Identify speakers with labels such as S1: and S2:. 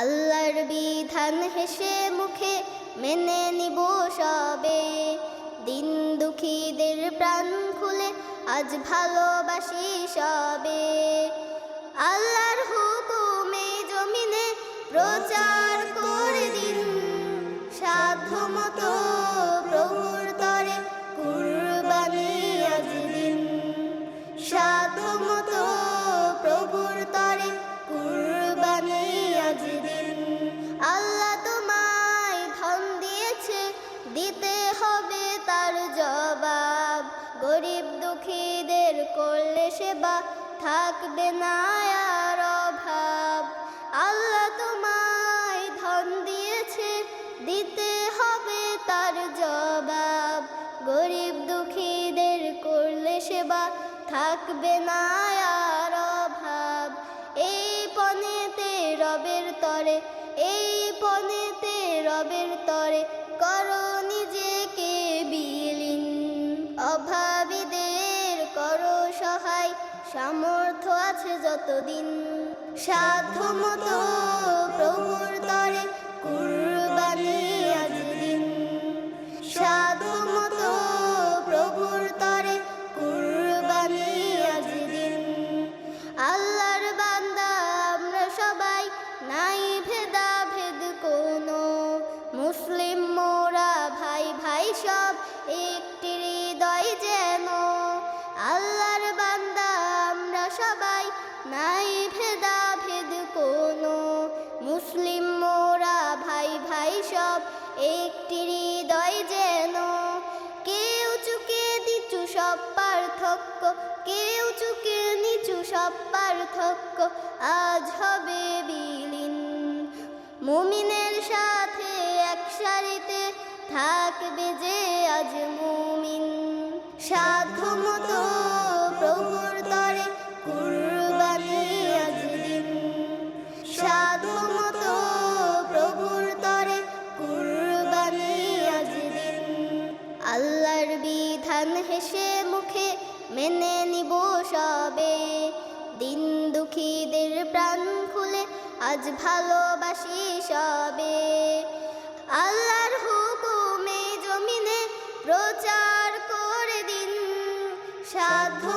S1: আল্লাহর বিধান হেসে মুখে মেনে নিব সবে। দিন দুঃখীদের প্রাণ খুলে আজ ভালোবাসি সবে। আল্লাহর গরিব দুঃখীদের করলে সেবা থাকবে না অভাব। আল্লাহ তোমায় ধন দিয়েছে, দিতে হবে তার জবাব। গরিব দুঃখীদের করলে সেবা থাকবে না আর অভাব। এই পনেতে রবের তরে, এই পনেতে রবের তরে, করো সামর্থ্য আছে যতদিন সাধ্য মতো প্রভুর নাই ভেদা ভেদ কোনো। মুসলিম মোরা ভাই ভাই সব একটি হৃদয় যেন। কেউ চুকে দিচু সব পার্থক্য, কেউ চুকে নিচু সব পার্থক্য, আজ হবে বিলীন। মুমিনের সাথে এক সারিতে থাকবে যে আজ মুমিন। সাধ্য মতো আল্লাহর বিধান হেসে মুখে মেনে নিব সবে। দিন দুঃখীদের প্রাণ খুলে আজ ভালোবাসি সবে। আল্লাহর হুকুমে জমিনে প্রচার করে দিন। মতো